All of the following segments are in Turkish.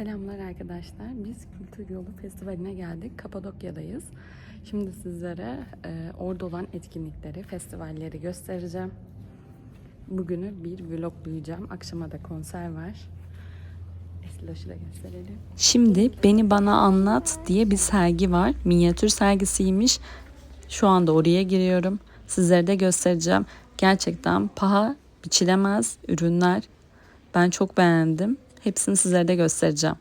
Selamlar arkadaşlar. Biz Kültür Yolu Festivali'ne geldik. Kapadokya'dayız. Şimdi sizlere e, orada olan etkinlikleri, festivalleri göstereceğim. Bugünü bir vloglayacağım. Akşama da konser var. Esloş'u da gösterelim. Şimdi Beni Bana Anlat diye bir sergi var. Minyatür sergisiymiş. Şu anda oraya giriyorum. Sizlere de göstereceğim. Gerçekten paha biçilemez ürünler. Ben çok beğendim. Hepsini sizlere de göstereceğim.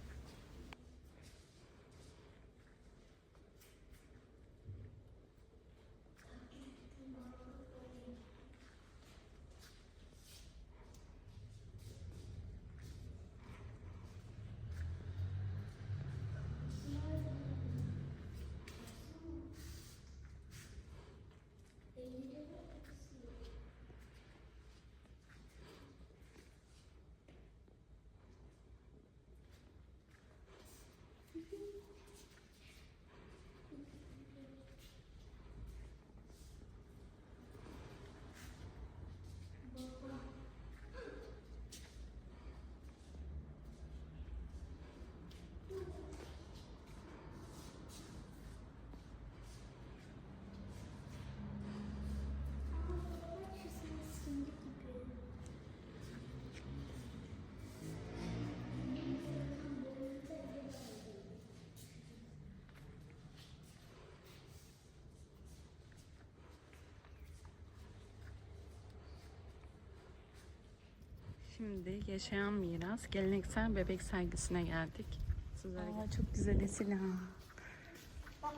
Şimdi Yaşayan Miras Geleneksel Bebek Sergisi'ne geldik. Sizlere Aa, çok güzel Esila.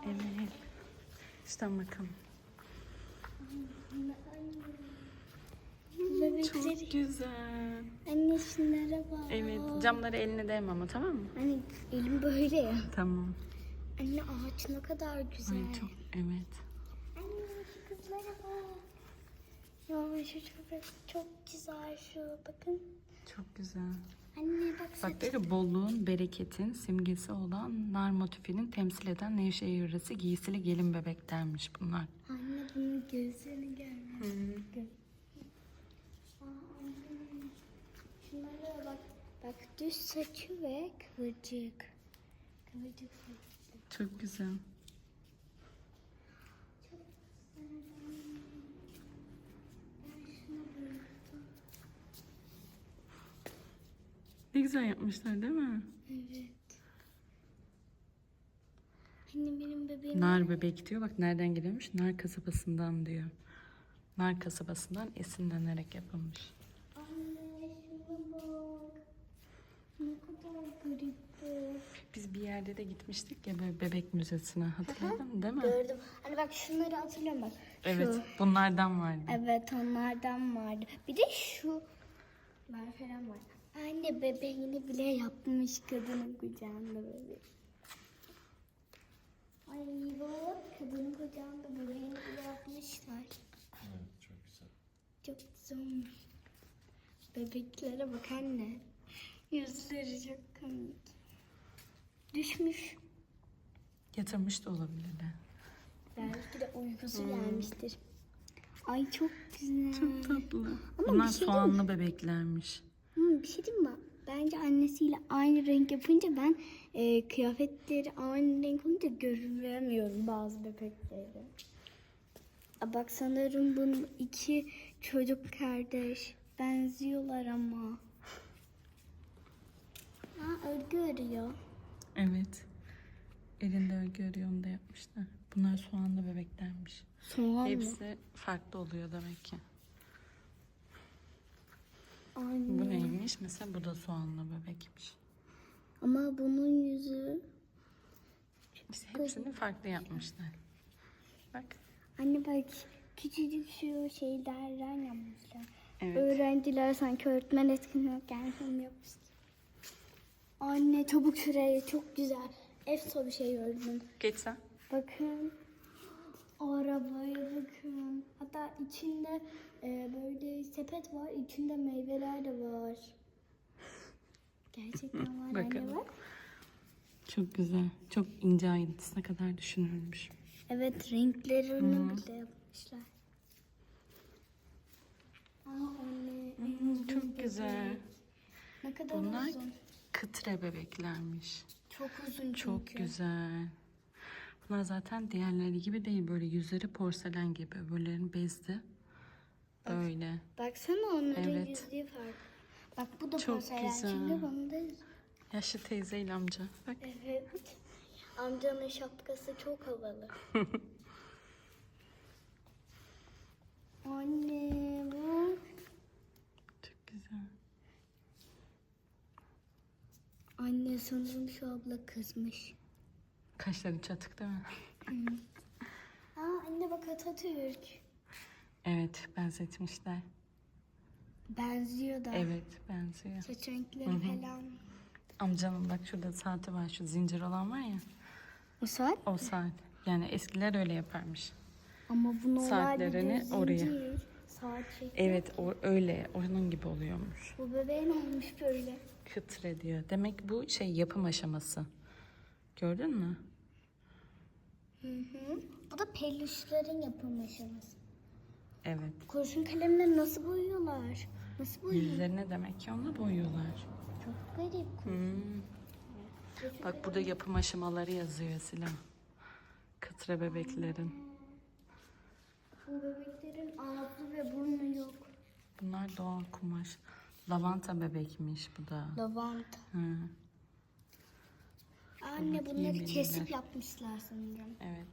Evet. İşte bakın. Bebekleri. Çok güzel. Anne şunlara bak. Evet camları eline değme ama tamam mı? Anne elim böyle ya. Tamam. Anne ağaç ne kadar güzel. Ay çok evet. Anne şu kızlara bak. Ya şu çok, çok güzel şu bakın. Çok güzel. Anne bak Bak saç. böyle bolluğun, bereketin simgesi olan nar motifinin temsil eden Nevşehir yöresi giysili gelin bebeklermiş bunlar. Anne bunun gözlerini görmüyor. Gö- Aa, anne. Şunlara bak. Bak düz saçı ve kıvırcık. Kıvırcık saçı. Çok güzel. Ben şuna bayıldım. Ne güzel yapmışlar değil mi? Evet. Anne benim bebeğim. Nar bebek diyor. Bak nereden geliyormuş? Nar kasabasından diyor. Nar kasabasından esinlenerek yapılmış. Anne şuna bak. Ne kadar garip bu. Biz bir yerde de gitmiştik ya böyle bebek müzesine hatırladın değil mi? Gördüm. Hani bak şunları hatırlıyorum bak. Evet Şu. bunlardan vardı. Evet onlardan vardı. Bir de şu var falan var. Anne bebeğini bile yapmış kadının kucağında böyle. Ay bak kadının kucağında bebeğini bile yapmışlar. Evet çok güzel. Çok güzel olmuş. Bebeklere bak anne. Yüzleri çok komik. Düşmüş. Yatırmış da olabilirler. Belki de uykusu gelmiştir. Ay çok güzel. Çok tatlı. Ama Bunlar bir şey soğanlı bebeklermiş. Hmm, bir şey diyeyim mi? Bence annesiyle aynı renk yapınca ben e, kıyafetleri aynı renk olunca göremiyorum bazı bebekleri. Aa, bak sanırım bunun iki çocuk kardeş. Benziyorlar ama. Ha örgü örüyor. Evet. Elinde örgü örüyor onu da yapmışlar. Bunlar soğanlı bebeklermiş. Soğan mı? Hepsi farklı oluyor demek ki. Anne. Bu neymiş? Mesela bu da soğanlı bebekmiş. Ama bunun yüzü. İşte hepsini farklı yapmışlar. Bak. Anne bak küçücük şu şeylerden yapmışlar. Evet. Öğrenciler sanki öğretmen etkinlik gelsin yapmış. Anne çabuk şuraya çok güzel. Efso bir şey gördüm. Geçsen. Bakın. Arabaya bakın. Hatta içinde e, böyle sepet var. İçinde meyveler de var. Gerçekten var Bakın. anne bak. Çok güzel. Çok ince ayrıntısına kadar düşünülmüş. Evet renklerini bile yapmışlar. Aa anne. Çok güzel. Ne kadar Bunlar uzun. Kıtre bebeklermiş. Çok uzun Çok çünkü. güzel. Bunlar zaten diğerleri gibi değil. Böyle yüzleri porselen gibi. Öbürlerin bezli. Böyle. Baksana onların Evet. yüzüğü farklı. Bak bu da Çok porselen güzel. çünkü bunda Yaşlı teyzeyle amca. Bak. Evet. Amcanın şapkası çok havalı. Anne bu. Çok güzel. Anne sanırım şu abla kızmış. Kaşları çatık değil mi? Aa anne bak Atatürk. Evet benzetmişler. Benziyor da. Evet benziyor. Saç renkleri falan. Amcanın bak şurada saati var. Şu zincir olan var ya. O saat? O saat. Yani eskiler öyle yaparmış. Ama bu normal Saatlerini bir oraya. zincir. Saat şekli. Evet o öyle. Onun gibi oluyormuş. Bu bebeğin olmuş böyle. Kıtre diyor. Demek bu şey yapım aşaması. Gördün mü? Hı hı. Bu da peluşların yapım aşaması. Evet. Kurşun kalemleri nasıl boyuyorlar? Nasıl boyuyorlar? Yüzlerine demek ki onu boyuyorlar. Çok garip. Hmm. Bak burada yapım aşamaları yazıyor Silah. Kıtre bebeklerin. Bu bebeklerin ağzı ve burnu yok. Bunlar doğal kumaş. Lavanta bebekmiş bu da. Lavanta. Hı. Anne bunları kesip yapmışlar sanırım. Evet.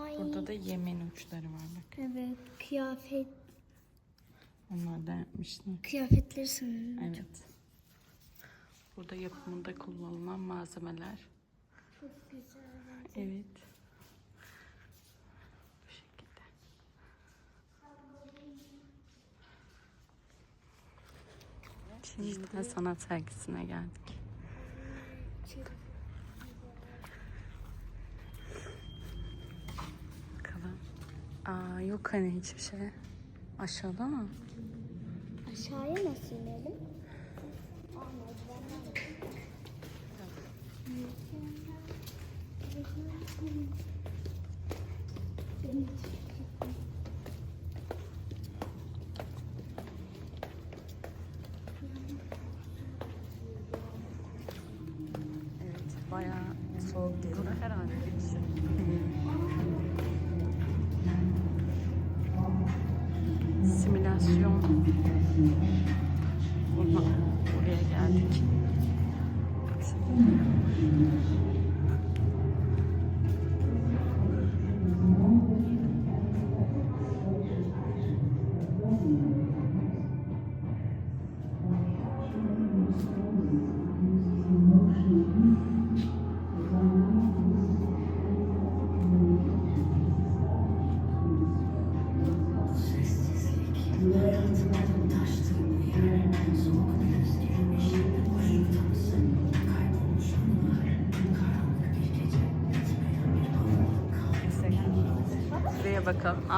Ay. Burada da yemen uçları var bak. Evet kıyafet Onlar da yapmışlar. kıyafetleri sanırım. Evet. Burada yapımında kullanılan malzemeler. Çok güzel. Evet. Bu şekilde. Şimdi de sanat sergisine geldik. Bakalım. Aa yok hani hiçbir şey. Aşağıda mı? Aşağıya nasıl inelim? Aa, merdivenler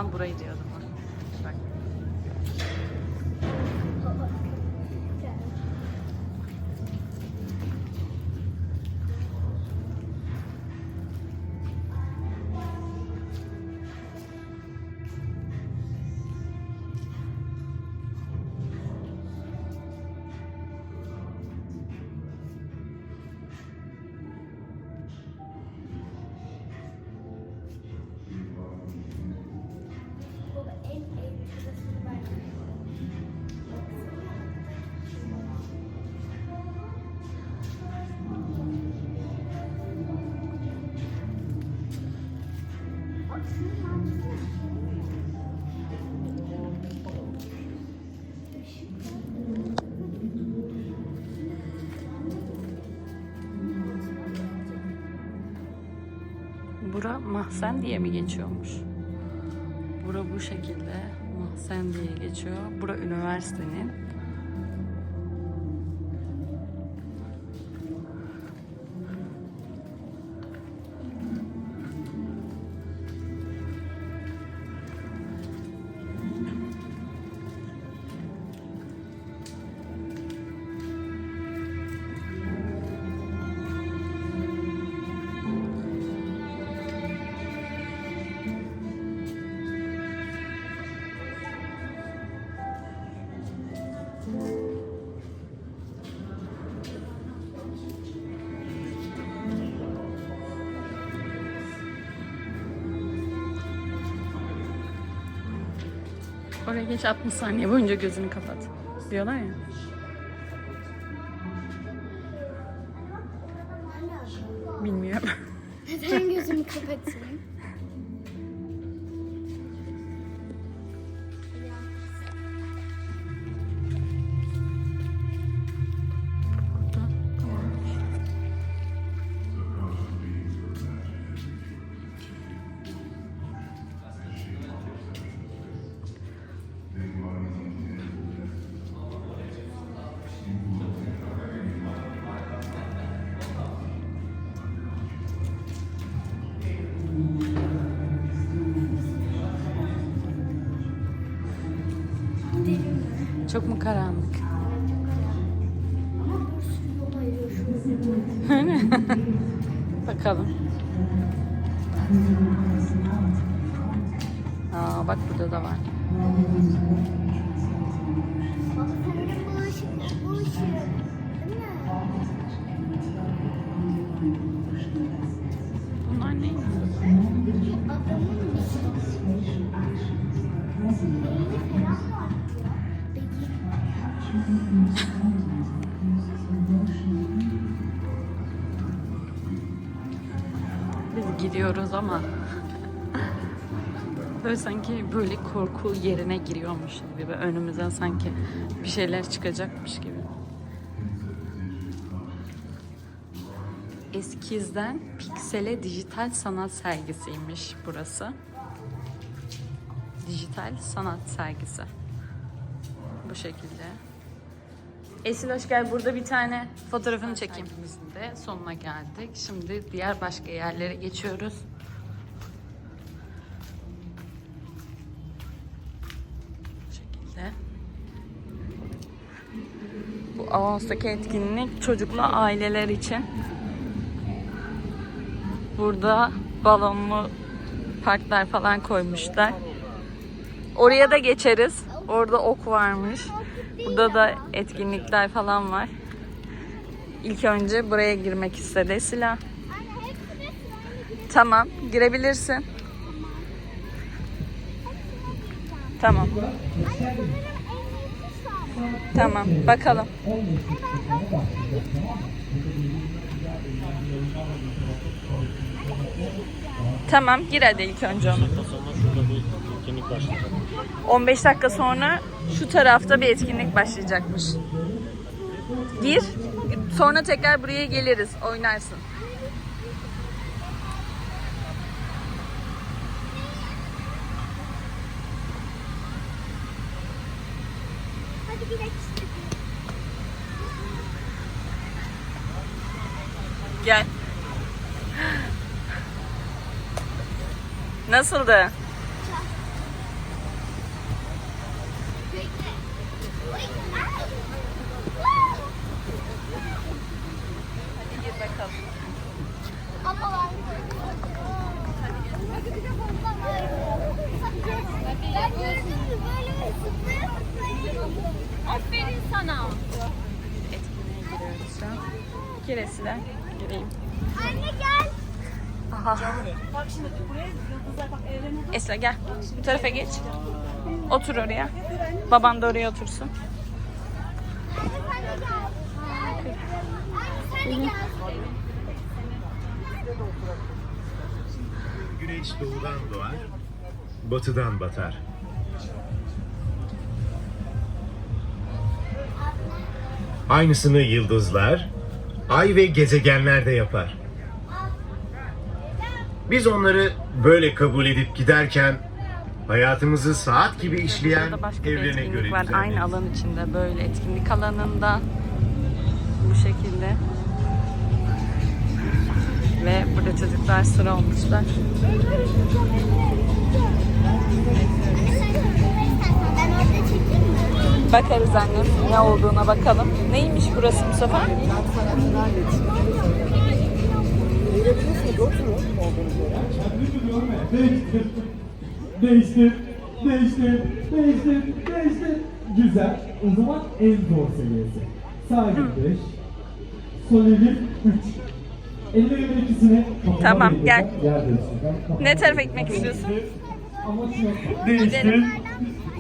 Aa, burayı diyordum. Bura mahzen diye mi geçiyormuş? Bura bu şekilde mahzen diye geçiyor. Bura üniversitenin. Oraya geç 60 saniye boyunca gözünü kapat. Diyorlar ya. Çok mu karanlık? Bakalım. Aa bak burada da var. Gidiyoruz ama böyle sanki böyle korku yerine giriyormuş gibi ve önümüze sanki bir şeyler çıkacakmış gibi. Eskizden piksele dijital sanat sergisiymiş burası. Dijital sanat sergisi. Bu şekilde. Esil hoş gel. Burada bir tane fotoğrafını çekeyim. De sonuna geldik. Şimdi diğer başka yerlere geçiyoruz. Bu şekilde. Bu Ağustos'taki etkinlik çocuklu aileler için. Burada balonlu parklar falan koymuşlar. Oraya da geçeriz. Orada ok varmış. Burada da etkinlikler falan var. İlk önce buraya girmek istedi Silah. Tamam, girebilirsin. Tamam. Tamam, bakalım. Tamam, gir hadi ilk önce onu. Etkinlik başlayacak. 15 dakika sonra şu tarafta bir etkinlik başlayacakmış. Gir. Sonra tekrar buraya geliriz. Oynarsın. Hadi gidelim. Gel. Nasıldı? Hadi gir bakalım. Ama var. Hadi bir de bundan var. Ben gördüm mü böyle bir zıplaya Aferin sana. Etkinliğe giriyoruz şu an. Esile. Gireyim. Anne gel. Aha. Esra gel. Bu tarafa geç. Otur oraya. Baban da oraya otursun. Güneş doğudan doğar, batıdan batar. Aynısını yıldızlar, ay ve gezegenler de yapar. Biz onları böyle kabul edip giderken hayatımızı saat gibi işleyen evrene göre var. Aynı alan içinde böyle etkinlik alanında. Bu şekilde. Ve burada çocuklar sıra olmuşlar. Bakarız annem ne olduğuna bakalım. Neymiş burası Mustafa? Değiştir, değiştir, değiştir, değiştir. Güzel. O zaman en zor seviyesi. Sağ elim 5, sol elim 3. Ellerimin ikisini kafama Tamam, değdireceğim. gel. Yer değiştireceğim. Kafama Ne tarafa gitmek istiyorsun? Şu değiştir,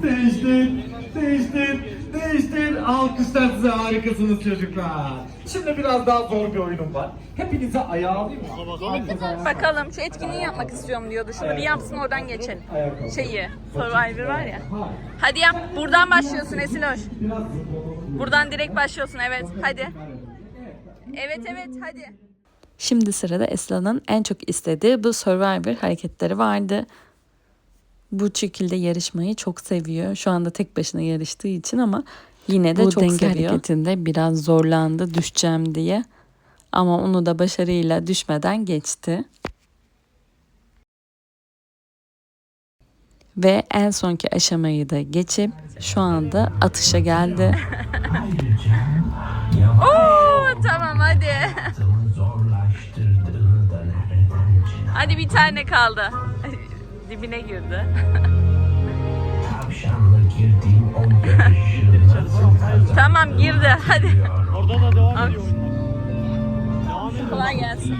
Değiştir, değiştir, değiştir. Alkışlar size harikasınız çocuklar. Şimdi biraz daha zor bir oyunum var. Hepinize ayağa alayım mı? Bakalım şu etkinliği yapmak istiyorum diyordu. Şunu bir yapsın oradan geçelim. Şeyi, Survivor var ya. Hadi yap. Buradan başlıyorsun Esiloş. Buradan direkt başlıyorsun evet. Hadi. Evet evet hadi. Şimdi sırada Esla'nın en çok istediği bu Survivor hareketleri vardı. Bu şekilde yarışmayı çok seviyor. Şu anda tek başına yarıştığı için ama yine de Bu çok denge seviyor. hareketinde biraz zorlandı düşeceğim diye. Ama onu da başarıyla düşmeden geçti. Ve en sonki aşamayı da geçip şu anda atışa geldi. Oo, tamam hadi. Hadi bir tane kaldı. Dibine girdi. tamam girdi. Hadi. Orada da devam ediyor. Devam ediyor. Kolay gelsin.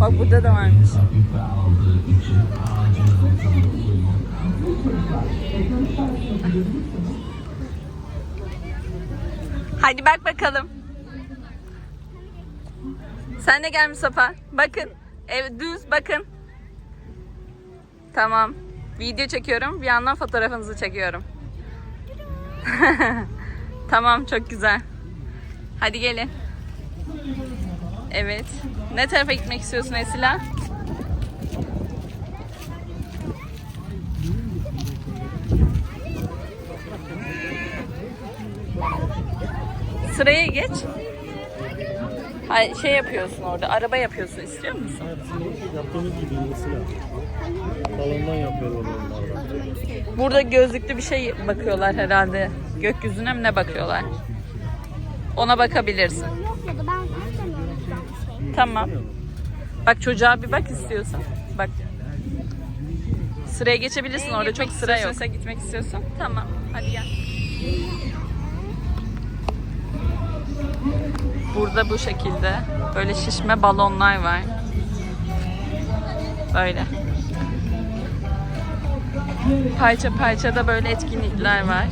Bak burada da varmış. Hadi bak bakalım. Sen de gel Mustafa. Bakın. Evet düz bakın. Tamam. Video çekiyorum. Bir yandan fotoğrafınızı çekiyorum. tamam çok güzel. Hadi gelin. Evet. Ne tarafa gitmek istiyorsun Esila? Sıraya geç. Hayır, şey yapıyorsun orada. Araba yapıyorsun. istiyor musun? Ha, bizim yaptığımız gibi mesela. Balondan yapıyorlar onlardan. Burada gözlüklü bir şey bakıyorlar herhalde. Gökyüzüne mi ne bakıyorlar? Ona bakabilirsin. Yok ya da ben istemiyorum ben şey. Tamam. Bak çocuğa bir bak istiyorsan. Bak. Sıraya geçebilirsin orada çok sıra yok. Sen gitmek istiyorsan. Tamam. Hadi gel. Burada bu şekilde böyle şişme balonlar var. Böyle. Parça parça da böyle etkinlikler var.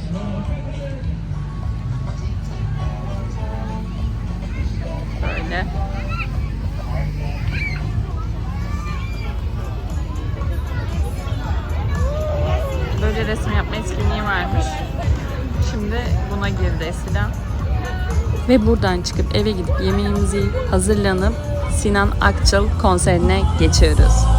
Böyle. Böyle resim yapma etkinliği varmış. Şimdi buna girdi Esila. Ve buradan çıkıp eve gidip yemeğimizi hazırlanıp Sinan Akçıl konserine geçiyoruz.